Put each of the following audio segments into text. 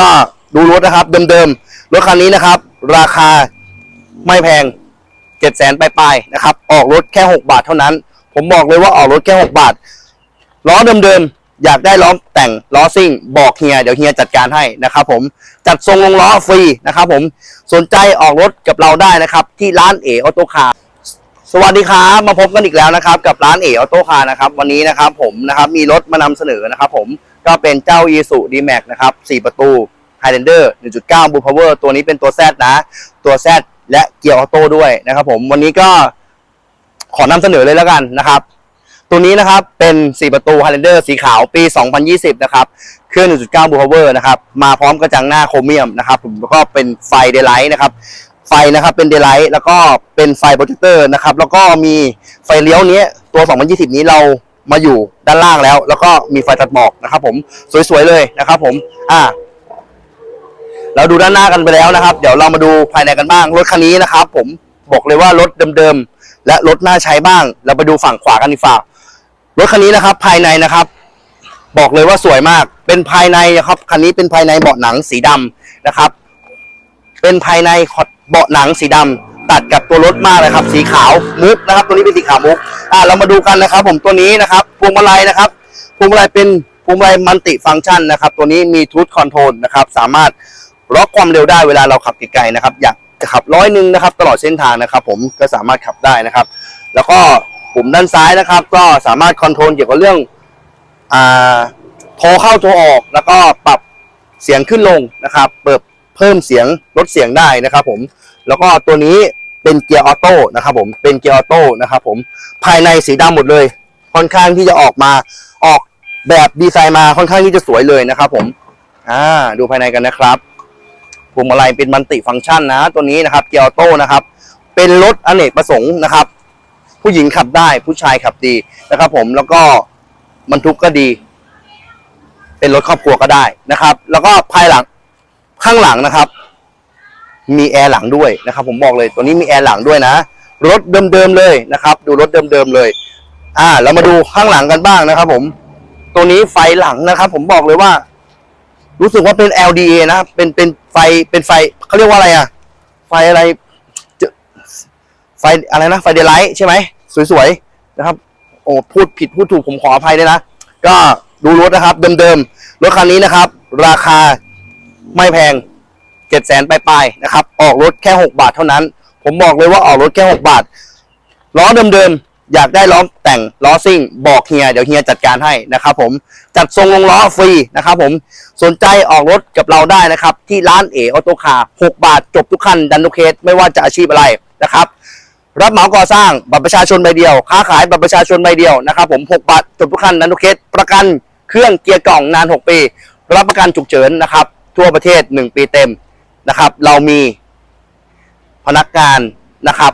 ก็ดูรถนะครับ เดิมๆ รถคันนี้นะครับ ราคาไม่แพงเจ็ดแสนปลายๆนะครับ ออกรถแค่หกบาทเท่านั้น ผมบอกเลยว่าออกรถแค่หกบาท ล้อเดิมๆ อยากได้ล้อแต่งล้อซิ่ง บอกเฮีย เดี๋ยวเฮียจัดการให้นะครับผม จัดทรงลงล้อฟรีนะครับผม สนใจออกรถกับเราได้นะครับ ที่ร้านเอออโตคาร์ สวัสดีครับมาพบกันอีกแล้วนะครับ กับร้านเอออโตคาร์นะครับวันนี้นะครับผมนะครับมีรถมานำเสนอนะครับผมก็เป็นเจ้า i s u d m a x นะครับ4ประตู Highlander 1.9 Blue Power ตัวนี้เป็นตัว Z นะ ตัว Z และเกียร์ออโต้ด้วยนะครับผมวันนี้ก็ขอนำเสนอเลยแล้วกันนะครับ ตัวนี้นะครับเป็น 4 ประตู Highlander สีขาวปี 2020 นะครับเครื่อง 1.9 Blue Power นะครับมาพร้อมกระจังหน้าโครเมียมนะครับผมแล้วก็เป็นไฟเดลไลท์นะครับ ไฟนะครับเป็นเดลไลท์แล้วก็เป็นไฟโปรเจคเตอร์นะครับแล้วก็มีไฟเลี้ยวเนี้ยตัว 2020 นี้เรามาอยู่ด้านล่างแล้ว แล้วก็มีไฟตัดหมอกนะครับ ผมสวยๆเลยนะครับ ผม อ่า เราดูด้านหน้ากันไปแล้วนะครับ เดี๋ยวเรามาดูภายในกันบ้างรถคันนี้นะครับ ผมบอกเลยว่ารถเดิมๆและรถน่าใช้บ้าง เราไปดูฝั่งขวากันดีกว่ารถคันนี้นะครับ ภายในนะครับ บอกเลยว่าสวยมากเป็นภายในนะครับคันนี้เป็นภายในเบาะหนังสีดำนะครับ เป็นภายใน เบาะหนังสีดำตัดกับตัวรถมากเลยครับ สีขาวมุกนะครับ ตัวนี้เป็นสีขาวมุกอ่าเรามาดูกันนะครับ ผมตัวนี้นะครับพวงมาลัยนะครับพวงมาลัยเป็นพวงมาลัยมัลติฟังก์ชันนะครับ ตัวนี้มีทูตคอนโทรลนะครับ สามารถล็อกความเร็วได้เวลาเราขับไกลๆนะครับ อยากจะขับร้อยหนึ่งนะครับ ตลอดเส้นทางนะครับ ผมก็สามารถขับได้นะครับ แล้วก็ปุ่มด้านซ้ายนะครับ ก็สามารถคอนโทรลเกี่ยวกับเรื่องอ่าโทรเข้าโทรออก แล้วก็ปรับเสียงขึ้นลงนะครับ เปิด เพิ่มเสียงลดเสียงได้นะครับผมแล้วก็ตัวนี้เป็นเกียร์ออโต้นะครับผมเป็นเกียร์ออโต้นะครับผมภายในสีดำหมดเลย ค่อนข้างที่จะออกมาออกแบบดีไซน์มาค่อนข้างที่จะสวยเลยนะครับผมอ่าดูภายในกันนะครับพวงมาลัยเป็นมัลติฟังก์ชันนะ ตัวนี้นะครับเกียร์ออโต้นะครับเป็นรถอเนกประสงค์นะครับ ผู้หญิงขับได้ผู้ชายขับดีนะครับผมแล้วก็บรรทุกก็ดี เป็นรถครอบครัวก็ได้นะครับ แล้วก็ภายหลัง ข้างหลังนะครับ มีแอร์หลังด้วยนะครับ ผมบอกเลยตัวนี้มีแอร์หลังด้วยนะรถเดิมๆเลยนะครับ ดูรถเดิมๆเลย อ่าเรามาดูข้างหลังกันบ้างนะครับ ผม ตัวนี้ไฟหลังนะครับ ผมบอกเลยว่า รู้สึกว่าเป็น LDA นะเป็นเป็นไฟเป็นไฟเขาเรียกว่าอะไรอะไฟอะไรไฟอะไรนะไฟเดลไลท์ใช่ไหมสวยๆนะครับ โอ้พูดผิดพูดถูกผมขออภัยด้วยนะ ก็ดูรถนะครับ เดิมๆรถคันนี้นะครับ ราคา ไม่แพงเจ็ดแสนปลายๆนะครับ ออกรถแค่หกบาทเท่านั้น ผมบอกเลยว่าออกรถแค่หกบาท ล้อเดิมๆ อยากได้ล้อแต่งล้อซิ่ง บอกเฮีย เดี๋ยวเฮียจัดการให้นะครับผม จัดทรงลงล้อฟรีนะครับผม สนใจออกรถกับเราได้นะครับ ที่ร้านเอออโตคาร์6บาทจบทุกคันดันทุกเคสไม่ว่าจะอาชีพอะไรนะครับ รับเหมาก่อสร้างบัตรประชาชนใบเดียว ค้าขายบัตรประชาชนใบเดียวนะครับผม6บาทจบทุกคันดันทุกเคสประกันเครื่องเกียร์กล่องนาน 6 ปี รับประกันฉุกเฉินนะครับ ทั่วประเทศ 1 ปีเต็มนะครับ เรามีพนักงานนะครับ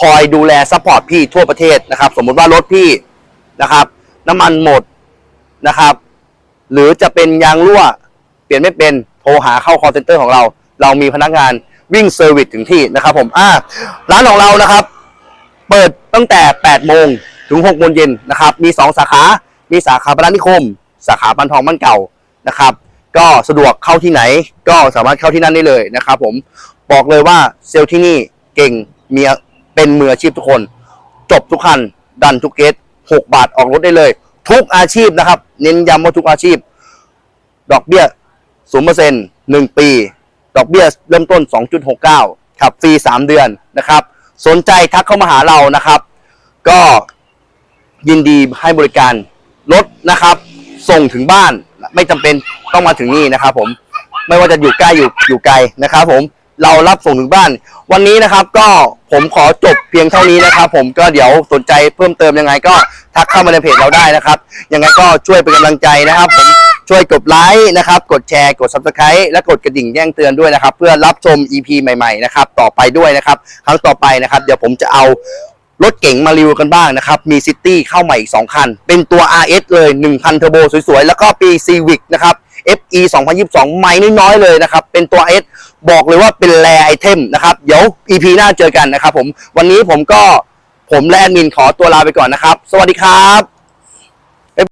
คอยดูแลซัพพอร์ตพี่ทั่วประเทศนะครับ สมมุติว่ารถพี่นะครับ น้ำมันหมดนะครับ หรือจะเป็นยางรั่วเปลี่ยนไม่เป็นโทรหาเข้า call center ของเรา เรามีพนักงานวิ่งเซอร์วิสถึงที่นะครับ ผมอ่าร้านของเรานะครับ เปิดตั้งแต่ 8 โมงถึง 6 โมงเย็นนะครับ มี 2 สาขา มีสาขาพระนิคม สาขาบันทองบ้านเก่านะครับ ก็สะดวกเข้าที่ไหน ก็สามารถเข้าที่นั่นได้เลยนะครับผมบอกเลยว่าเซลล์ที่นี่เก่งมีเป็นมืออาชีพทุกคน จบทุกคัน ดันทุกเกต6 บาทออกรถได้เลย ทุกอาชีพนะครับ เน้นย้ำว่าทุกอาชีพ ดอกเบี้ยศูนเปอร์เซ็นต์หนึ่งปี ดอกเบี้ยเริ่มต้น 2.69ครับฟรี 3 เดือนนะครับ สนใจทักเข้ามาหาเรานะครับ ก็ยินดีให้บริการรถนะครับ ส่งถึงบ้านไม่จำเป็น ต้องมาถึงนี่นะครับ ผมไม่ว่าจะอยู่ใกล้อยู่อยู่ไกลนะครับ ผมเรารับส่งถึงบ้าน วันนี้นะครับ ก็ผมขอจบเพียงเท่านี้นะครับ ผมก็เดี๋ยวสนใจเพิ่มเติมยังไง ก็ทักเข้ามาในเพจเราได้นะครับยังไงก็ช่วยเป็นกำลังใจนะครับ ผมช่วยกดไลค์นะครับ กดแชร์ กด subscribe และกดกระดิ่งแจ้งเตือนด้วยนะครับ เพื่อรับชม EP ใหม่ๆนะครับ ต่อไปด้วยนะครับ ครั้งต่อไปนะครับ เดี๋ยวผมจะเอารถเก๋งมารีวิวกันบ้างนะครับ มีซิตี้เข้าใหม่อีก2คัน เป็นตัว RS เลย 1,000เทอร์โบสวยๆ แล้วก็ปี Civic นะครับ FE 2022 ไม่น้อยๆเลยนะครับ เป็นตัว S บอกเลยว่าเป็นแรไอเทมนะครับ เดี๋ยว EP หน้าเจอกันนะครับผม วันนี้ผมก็ผมและแอดมินขอตัวลาไปก่อนนะครับ สวัสดีครับ